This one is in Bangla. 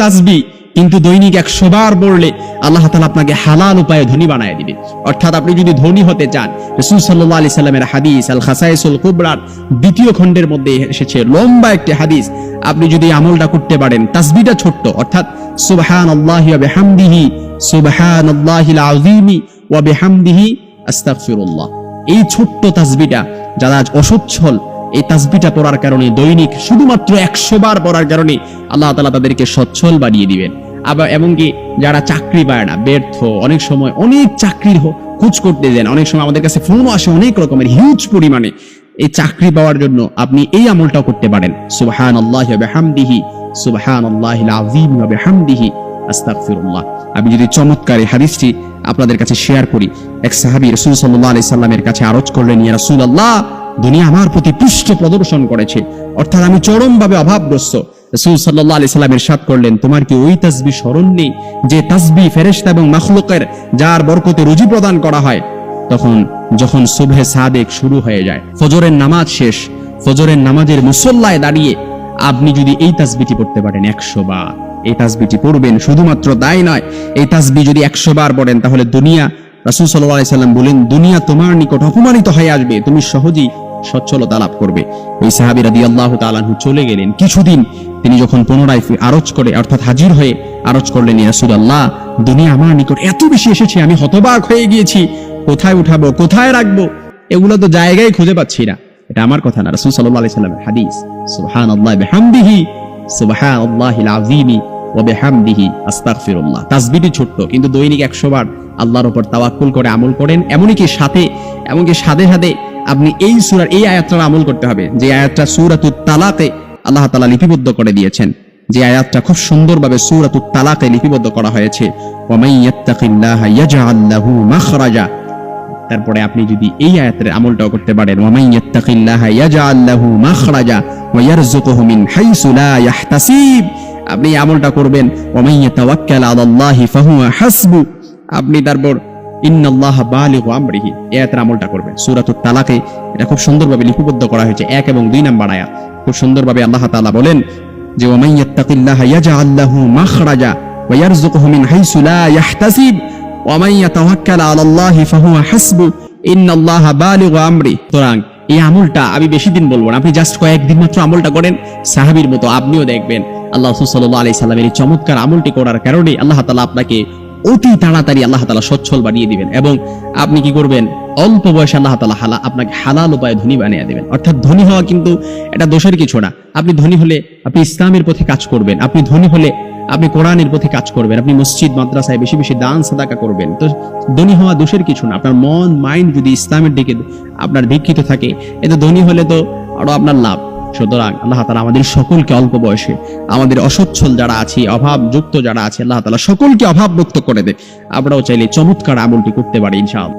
তাসবি, কিন্তু দৈনিক একশো বার পড়লে আল্লাহ তালা আপনাকে হালাল উপায়ে ধনী বানায় দিবে। অর্থাৎ আপনি যদি ধনী হতে চান, রসুল সাল্লাহ আলি সাল্লামের হাদিস আল খাসাইসুল কুবরার দ্বিতীয় খণ্ডের মধ্যে এসেছে লম্বা একটি হাদিস। আপনি যদি আমলটা করতে পারেন, তাসবিটা ছোট্ট, অর্থাৎ সুবহান আল্লাহি ওয়া বিহামদিহি সুবহান আল্লাহিল আযীমি ওয়া বিহামদিহি আস্তাগফিরুল্লাহ। এই ছোট্ট তাসবিটা যারা অসচ্ছল এই তাসবিটা পড়ার কারণে দৈনিক শুধুমাত্র একশো বার পড়ার কারণে আল্লাহ তালা তাদেরকে সচ্ছল বানিয়ে দিবেন। আবার এমনকি যারা চাকরি পায় না, ব্যর্থ, অনেক সময় অনেক চাকরির খোঁজ করতে দেন, অনেক সময় আমাদের কাছে ফোনও আসে অনেক রকমের হিউজ পরিমাণে। এই চাকরি পাওয়ার জন্য আপনি এই আমলটাও করতে পারেন। সুবহান আল্লাহ হামদিহি সুবহান আল্লাহ আজিম হামদিহি আস্তাগফিরুল্লাহ। আমি যদি চমৎকার এই হাদিসটি আপনাদের কাছে শেয়ার করি, এক সাহাবী রাসূল সাল্লাল্লাহু আলাইহি সাল্লামের কাছে আরজ করলেন, ইয়া রাসূলুল্লাহ দুনিয়া আমার প্রতি পৃষ্ঠ প্রদর্শন করেছে। অর্থাৎ আমি চরমভাবে অভাবগ্রস্ত। রাসূল সাল্লাল্লাহু আলাইহি সাল্লাম ইরশাদ করলেন, তোমার কি ওই তাসবি স্মরণ নেই যে তাসবি ফেরেশতা এবং মাখলুকের যার বরকতে রুজি প্রদান করা হয়? তখন যখন সুবহে সাদেক শুরু হয়ে যায়, ফজরের নামাজ শেষ, ফজরের নামাজের মুসল্লায় দাঁড়িয়ে আপনি যদি এই তাসবিটি পড়তে পারেন একশো বার। এই তাসবিটি পড়বেন শুধুমাত্র তাই নয়, এই তাসবি যদি একশো বার পড়েন তাহলে দুনিয়া, রাসূল আলাইহি সাল্লাম বলেন, দুনিয়া তোমার নিকট অপমানিত হয়ে আসবে, তুমি সহজেই সচ্ছলতা লাভ করবে। ওই সাহাবী রাদিয়াল্লাহু তাআলা আনহু চলে গেলেন। কিছুদিন তিনি যখন পুনরায় আরজ করে, অর্থাৎ হাজির হয়ে আরজ করলেন, ইয়া রাসূলুল্লাহ, দুনিয়া আমার নিকট এত বেশি এসেছে, আমি হতবাক হয়ে গিয়েছি। কোথায় উঠাবো, কোথায় রাখব? এগুলো তো জায়গায় খুঁজে পাচ্ছি না। এটা আমার কথা না, রাসূল হাদিস। সুবহানাল্লাহি বিহামদিহি, সুবহানাল্লাহিল আযীমি, ওয়া বিহামদিহি, আস্তাগফিরুল্লাহ। তাসবিহটি ছোট্ট, কিন্তু দৈনিক 100 বার আল্লাহর উপর তাওয়াক্কুল করে আমল করেন, এমনকি সাথে এমনকি সাথে সাথে আপনি এই সূরার এই আয়াতটার আমল করতে হবে। যে আয়াতটা সূরাতুত তালাকে আল্লাহ তাআলা লিপিবদ্ধ করে দিয়েছেন। যে আয়াতটা খুব সুন্দরভাবে সূরাতুত তালাকে লিপিবদ্ধ করা হয়েছে। তারপরে আপনি যদি এই আয়াতের আমলটাও করতে পারেন আপনি আমলটা করবেন আপনি তারপর ইন্নাল্লাহা আয়াতের আমলটা সূরাতুত তালাকে এটা খুব সুন্দরভাবে লিপিবদ্ধ করা হয়েছে, এক এবং দুই নাম্বার আয়াত। খুব সুন্দরভাবে আল্লাহ বলেন যে মাখরাজা ইয়াহতাসিব। আলাল্লাহি ফাহুয়া হাসবু। ইন্নাল্লাহা এই আমলটা আমি বেশি দিন বলব না। আপনি জাস্ট কয়েকদিন মাত্র আমলটা করেন, সাহাবীর মতো আপনিও দেখবেন। আল্লাহ সাল্লাল্লাহু আলাইহি সাল্লামের এই চমৎকার আমলটি করার কারণে আল্লাহ তালা আপনাকে অতি তাড়াতাড়ি আল্লাহ তাআলা সচ্ছল বানিয়ে দিবেন এবং আপনি কি করবেন? অল্প বয়সে আল্লাহ তাআলা হালা আপনাকে হালাল উপায়ে ধনী বানিয়ে দিবেন। অর্থাৎ ধনী হওয়া কিন্তু এটা দোষের কিছু না। আপনি ধনী হলে আপনি ইসলামের পথে কাজ করবেন। আপনি ধনী হলে আপনি কোরআনের পথে কাজ করবেন। আপনি মসজিদ, মাদ্রাসায় বেশি বেশি দান, সাদাকা করবেন। তো ধনী হওয়া দোষের কিছু না। আপনার মন, মাইন্ড যদি ইসলামের দিকে আপনার দীক্ষিত থাকে, এতে ধনী হলে তো আরও আপনার লাভ। সুতরাং আল্লাহ তালা আমাদের সকলকে অল্প বয়সে, আমাদের অসচ্ছল যারা আছে, অভাবযুক্ত যারা আছে, আল্লাহ তালা সকলকে অভাব মুক্ত করে দেয় আমরাও চাইলে চমৎকার আমলটি করতে পারি, ইনশাআল্লাহ।